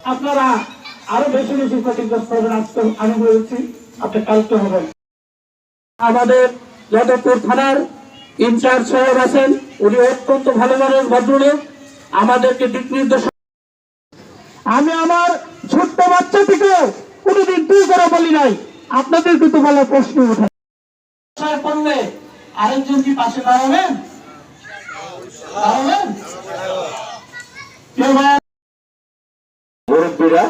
আপনারা আরও বেশি বেশি ক্ষতিগ্রস্ত হবেন, আজকে আমি বলেছি, আপনি কালকে হবেন। আমাদের যাদবপুর থানার ইনচার্জ সাহেব আছেন, উনি অত্যন্ত ভালো মানুষ ভদ্রলোক, আমাদেরকে দিক নির্দেশ আমি আমার ছোট্ট বাচ্চা থেকে কোনোদিন তুই করে বলি নাই, আপনাদের কিন্তু ভালো প্রশ্ন ওঠে। করলে আরেকজন কি পাশে দাঁড়াবেন? দাঁড়াবেন কেউ ভাই মুরব্বীরা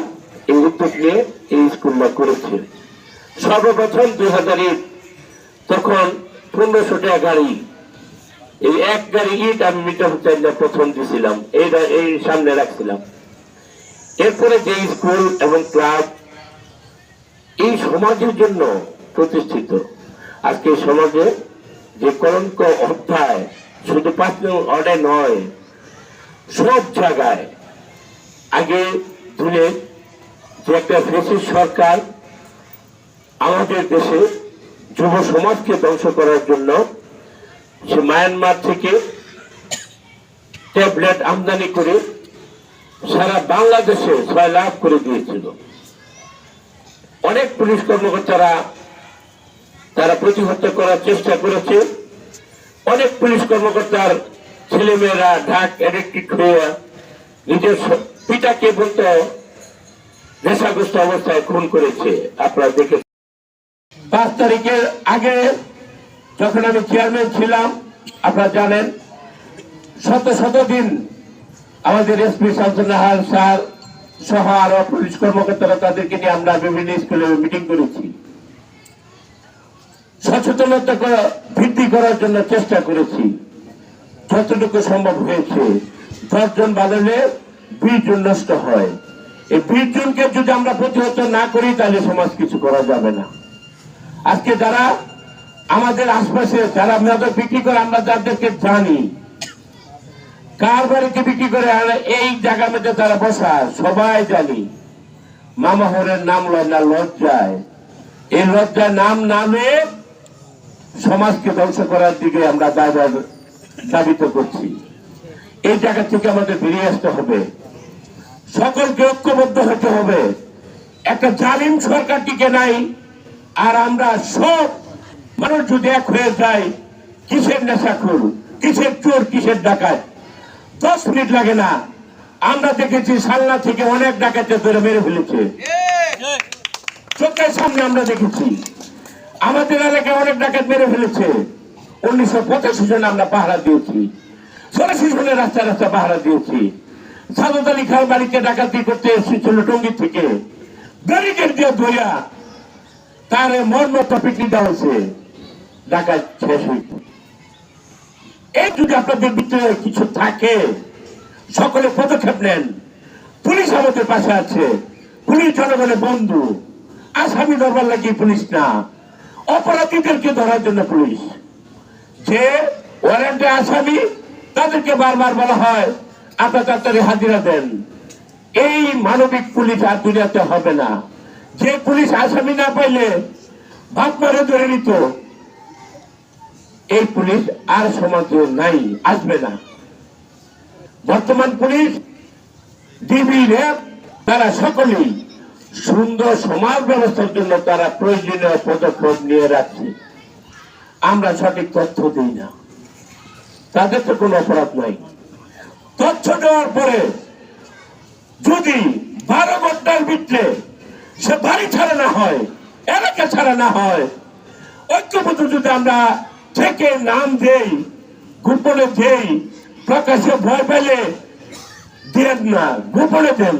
এই উদ্যোগ নিয়ে এই স্কুলটা করেছে। সর্বপ্রথম দুই হাজারে তখন পনেরোশো টাকা গাড়ি, এই এক গাড়ি ইট আমি মিটার চাইলে প্রথম দিছিলাম এইটা এই সামনে রাখছিলাম। এরপরে যে স্কুল এবং ক্লাব এই সমাজের জন্য প্রতিষ্ঠিত, আজকে সমাজে যে কলঙ্ক অধ্যায় শুধু পাঁচ অর্ডে নয়, সব জায়গায় আগে দূরে যে একটা ফেসিস সরকার আমাদের দেশে যুব সমাজকে ধ্বংস করার জন্য সে মায়ানমার থেকে ট্যাবলেট আমদানি করে সারা বাংলাদেশে ছয় লাভ করে দিয়েছিল। অনেক পুলিশ কর্মকর্তারা তারা প্রতিহত করার চেষ্টা করেছে। অনেক পুলিশ কর্মকর্তার ছেলেমেয়েরা ঢাক অ্যাডিক্টেড হয়ে নিজের পিতাকে বলতো নেশাগ্রস্ত অবস্থায় খুন করেছে। আপনারা দেখে পাঁচ তারিখের আগে যখন আমি চেয়ারম্যান ছিলাম, আপনারা জানেন, শত শত দিন আমাদের এসপি শামসুন্নাহার স্যার সহ আরও পুলিশ কর্মকর্তারা তাদেরকে নিয়ে আমরা বিভিন্ন স্কুলে মিটিং করেছি। সচেতনতা বৃদ্ধি করার জন্য চেষ্টা করেছি। যতটুকু সম্ভব হয়েছে। দশজন বাদলে বিশ নষ্ট হয়। এই বিশ জনকে যদি আমরা প্রতিহত না করি, তাহলে সমাজ কিছু করা যাবে না। আজকে যারা আমাদের আশপাশে, যারা মেয়াদক বিক্রি করে, আমরা যাদেরকে জানি, কার বাড়িতে বিক্রি করে এই জায়গার মধ্যে তারা বসা, সবাই জানি মামাহরের নাম না, লজ্জায়। এই লজ্জায় নাম নামে সমাজকে ধ্বংস করার দিকে আমরা দায়বার দাবিত করছি। এই জায়গা থেকে আমাদের বেরিয়ে আসতে হবে। সকলকে ঐক্যবদ্ধ হতে হবে। একটা জালিম সরকার টিকে নাই, আর আমরা সব মানুষ যদি এক হয়ে যায়, কিসের নেশাখুর কিসের চোর, কিসের ডাকাত? দশ মিনিট লাগে না। আমরা দেখেছি সালনা থেকে অনেক ডাকাতে ধরে মেরে ফেলেছে। চোখের সামনে আমরা দেখেছি। আমাদের এলাকায় অনেক ডাকাত মেরে ফেলেছে। উনিশশো পঁচাশি জনে আমরা পাহারা দিয়েছি। চৌরাশি জনের রাস্তা রাস্তা পাহারা দিয়েছি। সাদত আলী খান বাড়িতে ডাকাতি করতে এসেছিল টঙ্গি থেকে। ব্যারিকেড দিয়ে ধরিয়া তার মর্ম টপিকটি দেওয়া হয়েছে। ডাকাত শেষ হইতে এই যদি আপনাদের ভিতরে কিছু থাকে, সকলে পদক্ষেপ নেন। পুলিশ আমাদের পাশে আছে। পুলিশ জনগণের বন্ধু। আসামি ধরবার লাগিয়ে পুলিশ না? অপরাধীদেরকে ধরার জন্য পুলিশ। যে ওয়ারেন্টে আসামি, তাদেরকে বারবার বলা হয় আপনার তাড়াতাড়ি হাজিরা দেন। এই মানবিক পুলিশ আর দুনিয়াতে হবে না। যে পুলিশ আসামি না পাইলে বাপ মারে ধরে নিত। এই পুলিশ আর সমাজে নাই, আসবে না। বর্তমান পুলিশ, ডিবি, র্যাব, তারা সকলেই সুন্দর সমাজ ব্যবস্থার জন্য তারা প্রয়োজনীয় পদক্ষেপ নিয়ে রাখছে। আমরা সঠিক তথ্য দিই না। তাদের তো কোনো অপরাধ নাই। তথ্য দেওয়ার পরে যদি বারো ঘণ্টার সে বাড়ি ছাড়া না হয়, এলাকা ছাড়া না হয়, ঐক্যবদ্ধ যদি আমরা থেকে নাম দেই, গোপনে দেই প্রকাশে ভয় পেলে দেন না, গোপনে দেন,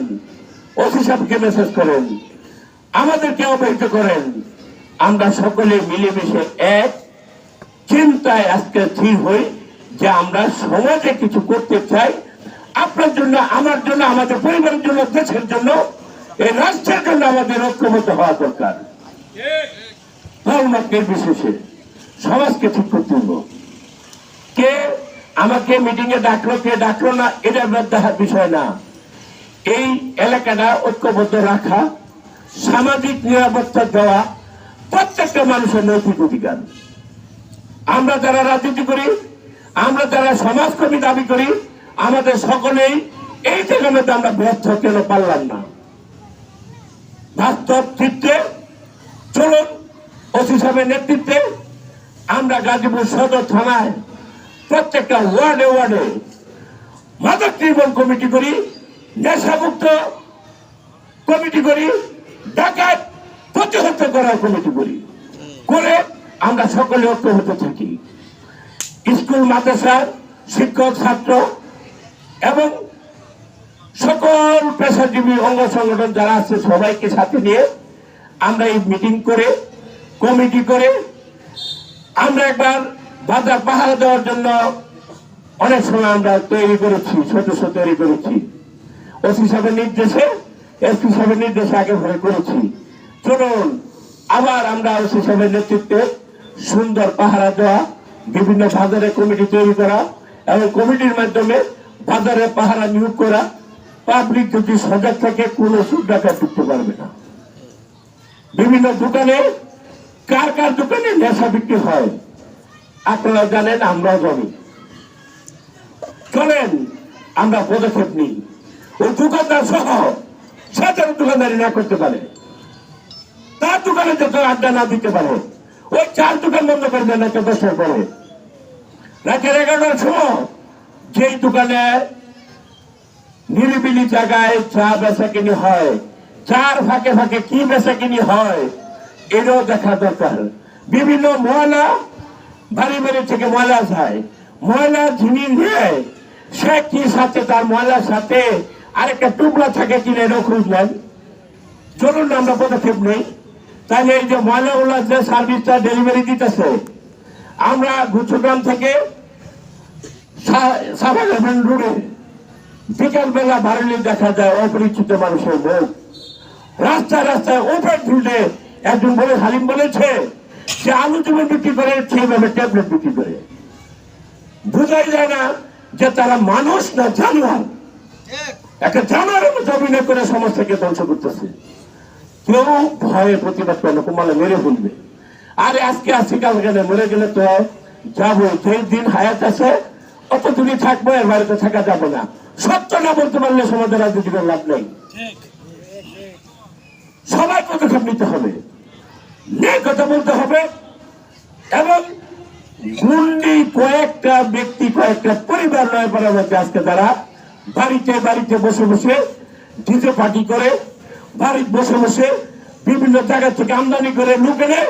ওসি সাহেবকে মেসেজ করেন, আমাদেরকে অবহিত করেন, আমরা সকলে মিলেমিশে এক। চিন্তায় আজকে স্থির হই যে আমরা সমাজে কিছু করতে চাই আপনার জন্য, আমার জন্য, আমাদের পরিবারের জন্য, দেশের জন্য, এই রাষ্ট্রের জন্য আমাদের ঐক্যবদ্ধ হওয়া দরকার। বিশেষে, সমাজকে ঠিক করতে কে আমাকে মিটিং এ ডাকলো, কে ডাকলো না, এটা বিষয় না। এই এলাকাটা ঐক্যবদ্ধ রাখা, সামাজিক নিরাপত্তা দেওয়া প্রত্যেকটা মানুষের নৈতিক অধিকার। আমরা যারা রাজনীতি করি, আমরা যারা সমাজকর্মী দাবি করি আমাদের সকলেই এই মধ্যে আমরা ব্যর্থ কেন পারলাম না? বাস্তব চিত্রে চলুন, ওসি সাহেবের নেতৃত্বে আমরা গাজীপুর সদর থানায় প্রত্যেকটা ওয়ার্ডে ওয়ার্ডে মাদক নির্মূল কমিটি করি, নেশামুক্ত কমিটি করি, ডাকাত প্রতিহত করার কমিটি করি। করে আমরা সকলে ঐক্য হতে থাকি। স্কুল মাদ্রাসার শিক্ষক, ছাত্র এবং সকল পেশাজীবী অঙ্গ সংগঠন যারা আছে সবাইকে সাথে নিয়ে আমরা এই মিটিং করে, কমিটি করে আমরা একবার বাজার পাহারা দেওয়ার জন্য অনেক সময় আমরা তৈরি করেছি, ছোট তৈরি করেছি। ওসি সাহেবের নির্দেশে, এসপি সাহেবের নির্দেশে আগে ভরে করেছি। চলুন, আবার আমরা ওসি সাহেবের নেতৃত্বে সুন্দর পাহারা দেওয়া, বিভিন্ন বাজারে কমিটি তৈরি করা এবং কমিটির মাধ্যমে বাজারে পাহারা নিয়োগ করা পাবলিক যদি সজাগ থাকে, কোনো সুদ ডাকা ঢুকতে পারবে না। বিভিন্ন দোকানে, কার কার দোকানে নেশা বিক্রি হয়, আপনারা জানেন, আমরাও জানি। চলেন, আমরা পদক্ষেপ নিই। ওই দোকানদার সহ সে যেন দোকানদারি না করতে পারে। তার দোকানে যত আড্ডা না দিতে পারে, ওই চার দোকান বন্ধ করবে না চোদ্দ পরে রাতের এগারোটার সময় যেই দোকানে নিরিবিলি জায়গায় চা বেচা কিনি হয়। চার ফাঁকে ফাঁকে কি বেচা কিনি হয় এটাও দেখা দরকার। বিভিন্ন ময়লা, বাড়ি বাড়ি থেকে ময়লা যায়। ময়লা যিনি নেয় সে কি সাথে তার ময়লার সাথে আরেকটা টুকরা থাকে কিনে এটাও খুঁজলেন চলুন আমরা পদক্ষেপ নেই। তাহলে এই যে ময়লাগুলো যে সার্ভিসটা ডেলিভারি দিতেছে, আমরা গুচ্ছগ্রাম থেকে সাভাগান রোডে বিকালবেলা বাড়লে দেখা যায় অপরিচিত মানুষের মুখ। রাস্তায় রাস্তায় ওপেন ফিল্ডে একজন বলে হালিম বলেছে যে আলু জমি বিক্রি করে সেইভাবে ট্যাবলেট বিক্রি করে। বোঝাই যায় না যে তারা মানুষ না জানোয়ার। একটা জানোয়ারের মতো অভিনয় করে সমাজটাকে ধ্বংস করতেছে। কেউ ভয়ে প্রতিবাদ করে না কমালে মেরে ফেলবে। আরে আজকে আসি কালকে না, মরে গেলে তো যাব যেই দিন হায়াত আছে অত দূরে থাকব, এর বাড়িতে থাকা যাবে না। সত্য না বলতে পারলে সমাজের রাজনীতি করে লাভ নেই। সবাই পদক্ষেপ নিতে হবে। কথা বলতে হবে এবং গুন্ডি কয়েকটা, ব্যক্তি কয়েকটা, পরিবার নয় পারার মধ্যে আজকে তারা বাড়িতে বাড়িতে বসে বসে ডিজে পার্টি করে, বাড়িতে বসে বসে বিভিন্ন জায়গা থেকে আমদানি করে লুকেনে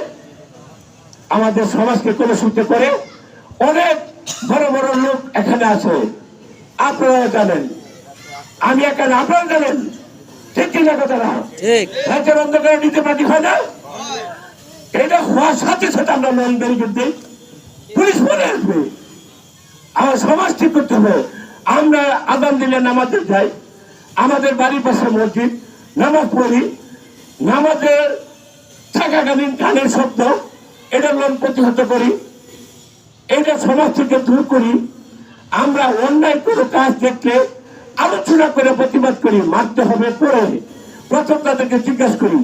আমাদের সমাজকে কলুষিত করে অনেক বড় বড় লোক এখানে আছে। আপনারা জানেন। আমি এখানে আপনারা জানেন? ঠিক কিনা রাজ্যের অন্ধকারে নিতে পার্টি হয় না? এটা হওয়ার সাথে সাথে আমরা লোন ব্যারিকেড দিই পুলিশ পরে আসবে। আমার সমাজ ঠিক করতে হবে। আমরা আদান দিলে নামাজে যাই। আমাদের বাড়ির পাশে মসজিদ নামাজ পড়ি। নামাজের থাকাকালীন কানের শব্দ এটা লোন প্রতিহত করি। এটা সমাজ থেকে দূর করি। আমরা অন্যায় কোনো কাজ দেখলে আলোচনা করে প্রতিবাদ করি, মারতে হবে পরে। প্রথম তাদেরকে জিজ্ঞাসা করি,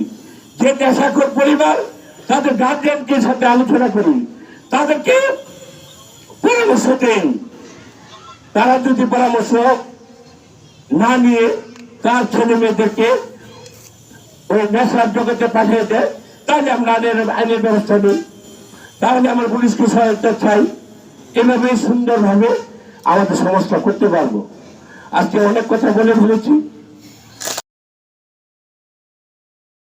যে নেশাখোর পরিবার, তাদের গার্জিয়ানকে সাথে আলোচনা করি। তাদেরকে পরামর্শ দেই। তারা যদি পরামর্শ না নিয়ে তার ছেলে মেয়েদেরকে ওই নেশার জগতে পাঠিয়ে দেয়, তাহলে আমরা আইনের ব্যবস্থা নিই। তাহলে আমার পুলিশকে সহায়তা চাই এভাবে সুন্দরভাবে আমাদের সমস্যা করতে পারব। আজকে অনেক কথা বলে ফেলেছি।